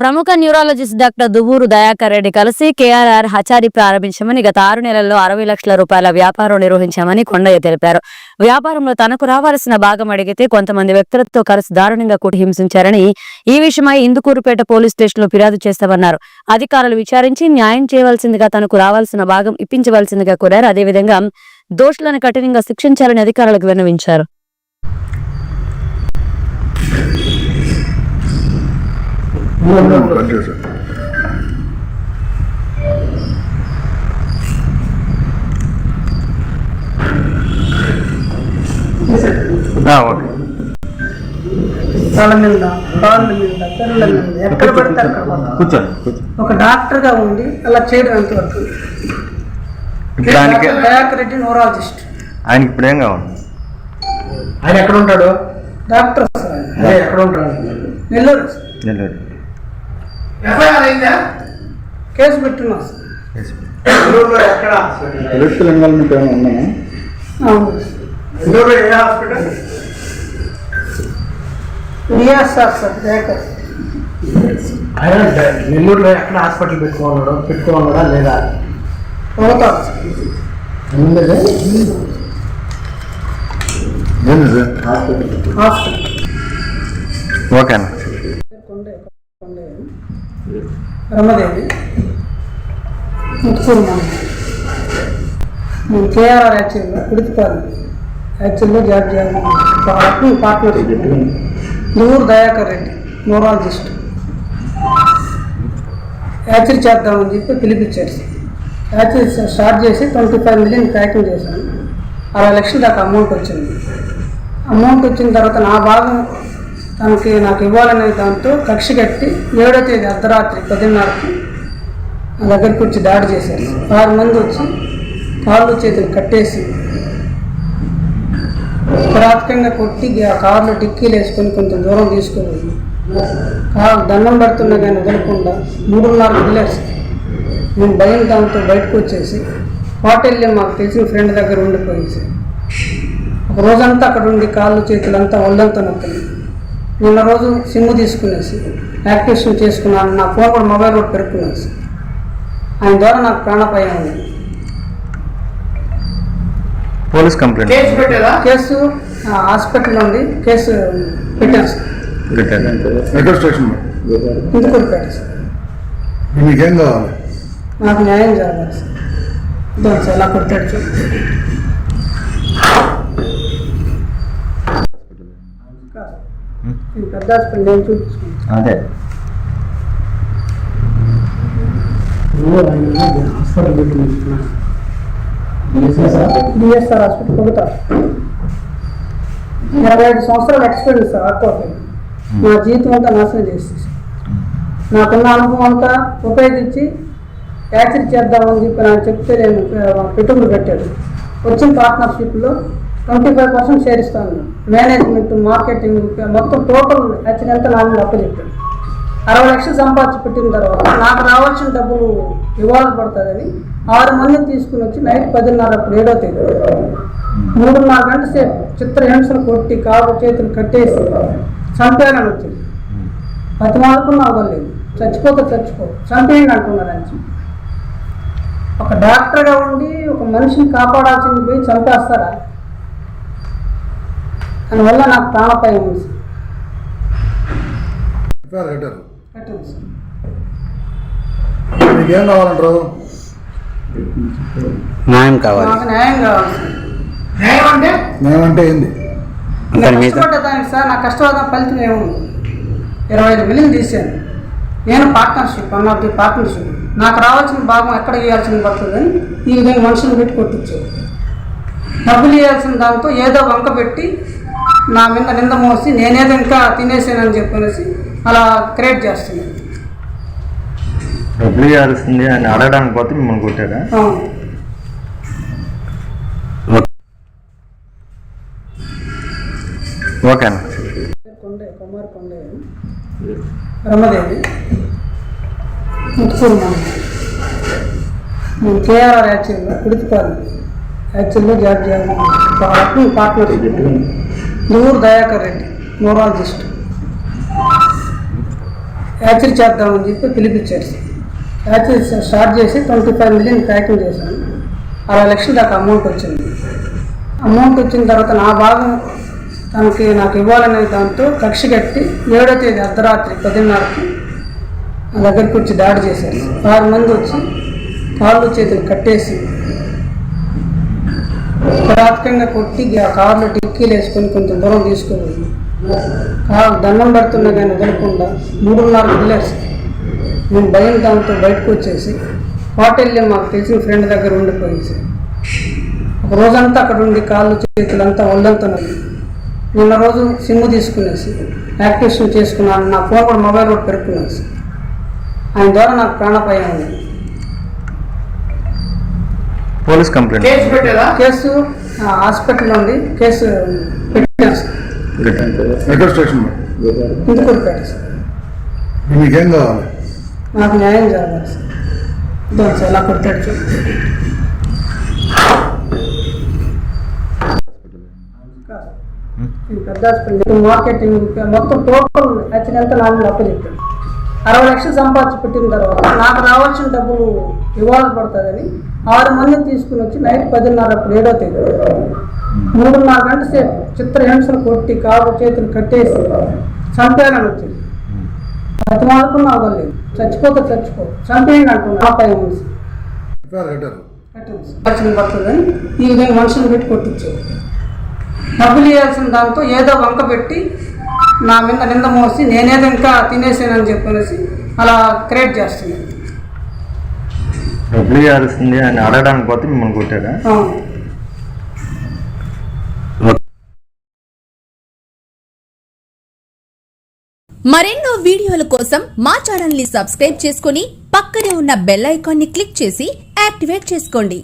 ప్రముఖ neurologist doctor Duvvuru Dayakar Reddy కలిసి KRR హచారి ప్రారంభించామని గత ఆరు నెలల్లో అరవై లక్షల రూపాయల వ్యాపారం నిర్వహించామని కొండయ్య తెలిపారు. వ్యాపారంలో తనకు రావాల్సిన భాగం అడిగితే కొంతమంది వ్యక్తులతో కలిసి దారుణంగా కూటి హింసించారని ఈ విషయమై ఇందుకూరుపేట పోలీస్ స్టేషన్లో ఫిర్యాదు చేస్తామన్నారు. అధికారులు విచారించి న్యాయం చేయవలసిందిగా తనకు రావాల్సిన భాగం ఇప్పించవలసిందిగా కోరారు. అదేవిధంగా దోషులను కఠినంగా శిక్షించాలని అధికారులకు విన్నవించారు. కట్ చేశాను ఓకే తల మీద కాళ్ళ మీద పిల్లల మీద ఎక్కడ పడితే అక్కడ పోతాం. కూర్చోండి కూర్చోండి ఒక డాక్టర్గా ఉండి అలా చేయడం ఎంతవరకు ఇప్పుడు ఆయనకి డాక్టర్ దయాకర్ రెడ్డి న్యూరాలజిస్ట్ ఆయనకి ఇప్పుడు ఏం కావాలి ఆయన ఎక్కడ ఉంటాడు డాక్టర్ సార్ ఆయన. ఎక్కడ ఉంటాడు నెల్లూరు. నెల్లూరు ఎఫ్ఐఆర్ అయిందా? కేసు పెట్టున్నాం. సార్ నెల్లూరులో ఎక్కడ? పొలిటికల్ ఇన్వాల్వ్మెంట్ ఏమైనా ఉన్నాయా. నెల్లూరులో ఏ హాస్పిటల్? సార్ ఆయన నెల్లూరులో ఎక్కడ హాస్పిటల్ పెట్టుకోన్నాడు పెట్టుకోన్నాడా లేదా? పోతారు సార్ ముత్తుకూరు మనం నేను కేఆర్ఆర్ యాక్చువల్గా ఉడికిపోయాను యాక్చువల్గా జాబ్ చేయాలి partnership Duvvuru Dayakar Reddy neurologist actual చేద్దామని చెప్పి పిలిపించారు. యాక్చువల్ స్టార్ట్ చేసి ట్వంటీ ఫైవ్ మిలియన్ ప్యాకింగ్ చేశాను. అరవై లక్షల దాకా అమౌంట్ వచ్చింది. అమౌంట్ వచ్చిన తర్వాత నా భాగం తనకి నాకు ఇవ్వాలనే దాంతో కక్ష కట్టి ఏడో తేదీ అర్ధరాత్రి పదిన్నరకు నా దగ్గరికి వచ్చి దాడి చేశారు. ఆరు మంది వచ్చి కాళ్ళు చేతులు కట్టేసి కిరాతకంగా కొట్టి ఆ కారులో టిక్కీలు వేసుకొని కొంచెం దూరం తీసుకుపోయింది కారు దండం పెడుతున్నా కానీ వదలకుండా మూడున్నర వదిలేరు మేము భయం దాంతో బయటకు వచ్చేసి హోటల్లో మాకు తెలిసిన ఫ్రెండ్ దగ్గర ఉండిపోయింది సార్. ఒక రోజంతా అక్కడ ఉండి కాళ్ళు చేతులంతా ఒళ్ళంతా నొక్కింది. నిన్న రోజు సిమ్ తీసుకునేసి యాక్టివేషన్ చేసుకున్నాను. నా ఫోన్ కూడా మొబైల్ కూడా పెరుక్కున్నాను సార్. ఆయన ద్వారా నాకు ప్రాణాపాయం ఉంది. Police complaint. కేసు పెట్టేదా కేసు ఆ, హాస్పిటల్లో ఉంది. కేసు పెట్టాను సార్. ఎక్కడ స్టేషన్? ఇందుకూరుపేట సార్. మీకేం కావాలి? నాకు న్యాయం జరగాలి సార్. ఇదో సార్ ఎలా కొట్టాడు చూడు. ఈ పెద్ద హాస్పిటల్ నేను చూపించుకుంటాను అదే. హాస్పిటల్ పెట్టుకుంటున్నా బిఎస్ఆర్ హాస్పిటల్ పొగుతారు ఇరవై ఐదు సంవత్సరాల ఎక్స్పీరియన్స్ సార్ నా జీవితం అంతా నాశనం చేసేసి నాకున్న అనుభవం అంతా ఉపయోగించి యాక్సిడ్ చేద్దామని చెప్పి నాకు చెప్తే నేను ఆ, పెట్టుబడి పెట్టాడు వచ్చిన పార్ట్నర్షిప్లో ట్వంటీ ఫైవ్ పర్సెంట్ షేర్ ఇస్తాను మేనేజ్మెంట్ మార్కెటింగ్ మొత్తం టోటల్ యాక్సిడ్ ఎంత నా మీద అరవై లక్షలు సంపాదించి పెట్టిన తర్వాత నాకు రావాల్సిన డబ్బులు ఇవ్వాలి పడుతుందని ఆరు మందిని తీసుకుని వచ్చి నైట్ పదిన్నర అప్పుడు ఏడో తేదీ. మూడున్నర గంట సేపు చిత్రహింసలు కొట్టి కాళ్ళు చేతులు కట్టేసి చంపేయాలని వచ్చింది. ప్రతి వాళ్ళకున్న అవ్వలేదు చచ్చిపోతే చచ్చిపో. చంపేయండి అంటున్నారు అని ఒక డాక్టర్గా ఉండి ఒక మనిషిని కాపాడాల్సింది పోయి చంపేస్తారా? దానివల్ల నాకు ప్రాణపాయం ఉంది సార్. రైటర్? కట్టింది సార్. మీకేం కావాలంటారు? న్యాయం కావాలి. నాకు న్యాయం కావాలి సార్. న్యాయం అంటే? మేమంటే ఏంది? నేను కష్టపడ్డదానికి సార్ నా కష్టపడ్డ ఫలితం ఏముంది? ఇరవై ఐదు మిలియన్ తీసాను నేను partnership one of the partnership నాకు రావాల్సిన భాగం ఎక్కడ ఇవ్వాల్సిన పడుతుందని ఈ విధంగా మనుషులు పెట్టి కొట్టించారు. డబ్బులు ఇవ్వాల్సిన దాంతో ఏదో వంక పెట్టి నా మీద నింద మోసి నేనేదో ఇంకా తినేసానని చెప్పనేసి అలా క్రియేట్ చేస్తున్నాను డబ్బులు ఇవ్వాల్సింది అని అడగడానికి పోతే మిమ్మల్ని కొట్టారా ఓకే కొండే కుమార్ కొండే. రమదేవి ముత్తుకూరు మనం కేఆర్ఆర్ యాక్చువల్గా ఉడికిపోయాను యాక్చువల్గా జాబ్ చేయాలి. పార్ట్నర్షిప్ నూరు దయాకర్ రెడ్డి న్యూరాలజిస్ట్ యాచరీ చేద్దామని చెప్పి పిలిపించారు. సార్ యాచరీ స్టార్ట్ చేసి ట్వంటీ ఫైవ్ మిలియన్ ప్యాకింగ్ చేశాను. అరవై లక్షల దాకా అమౌంట్ వచ్చింది. అమౌంట్ వచ్చిన తర్వాత నా భాగం తనకి నాకు ఇవ్వాలనే దాంతో కక్ష కట్టి ఏడో తేదీ అర్ధరాత్రి పదిన్నరకి నా దగ్గరికి వచ్చి దాడి చేశారు. ఆరు మంది వచ్చి కాళ్ళు చేతులు కట్టేసి కిరాతకంగా కొట్టి ఆ కారులో టిక్కీలు వేసుకొని కొంత దూరం తీసుకొని కారు దండం పెడుతున్నా కానీ వదలకుండా మూడున్నర వెళ్ళేసి మేము నేను భయం దాంతో బయటకు వచ్చేసి హోటల్లో మాకు తెలిసిన ఫ్రెండ్ దగ్గర ఉండిపోయింది ఒక రోజంతా అక్కడ ఉండి కాళ్ళు చేతులంతా ఒళ్ళంతా నిన్న రోజు సిమ్ తీసుకునేసి యాక్టివేషన్ చేసుకున్నాను. నా ఫోన్ కూడా మొబైల్ కూడా పెరుక్కున్నాను ఆయన ద్వారా నాకు ప్రాణాపాయం ఉంది పోలీస్ కంప్లైంట్. కేసు పెట్టేదా కేసు హాస్పిటల్ ఉంది. కేసు పెట్టాను ఎక్కడ స్టేషన్? ఇందుకూరు పెట్టాను సార్ మీకేం కావాలి? నాకు న్యాయం జరగాలి సార్. ఎలా కొట్టాడు. ఇది పెద్ద హాస్పిటల్ మార్కెటింగ్ మొత్తం టోటల్ ఎంత నాలుగు చెప్పాడు. అరవై లక్షలు సంపాదించి పెట్టిన తర్వాత నాకు రావాల్సిన డబ్బులు ఇవ్వాలి పడుతుందని ఆరు మందిని తీసుకుని వచ్చి నైట్ పదిన్నర అప్పుడు ఏడో తేదీ మూడున్నర గంట సేపు చిత్రహింసలు కొట్టి కాలు చేతులు కట్టేసి చంపేయాలని వచ్చింది. బతిమాలకున్నా అవ్వలేదు చచ్చిపోతే చచ్చిపో. చంపేయండి అంటున్నా ఆ పై మనిషి పడుతుందని ఈ విధంగా మనుషులు పెట్టి కొట్టించారు. డబ్బులు ఇవ్వాల్సిన దాంతో ఏదో వంక పెట్టి నా మీద నింద మోసి నేనేదో ఇంకా తినేసానని చెప్పనేసి అలా క్రియేట్ చేస్తున్నాను డబ్బులు అని అడగడానికి పోతే మిమ్మల్ని అవును మరెన్నో వీడియోల కోసం మా ఛానల్ని సబ్స్క్రైబ్ చేసుకుని పక్కనే ఉన్న బెల్ ఐకాన్ని క్లిక్ చేసి యాక్టివేట్ చేసుకోండి.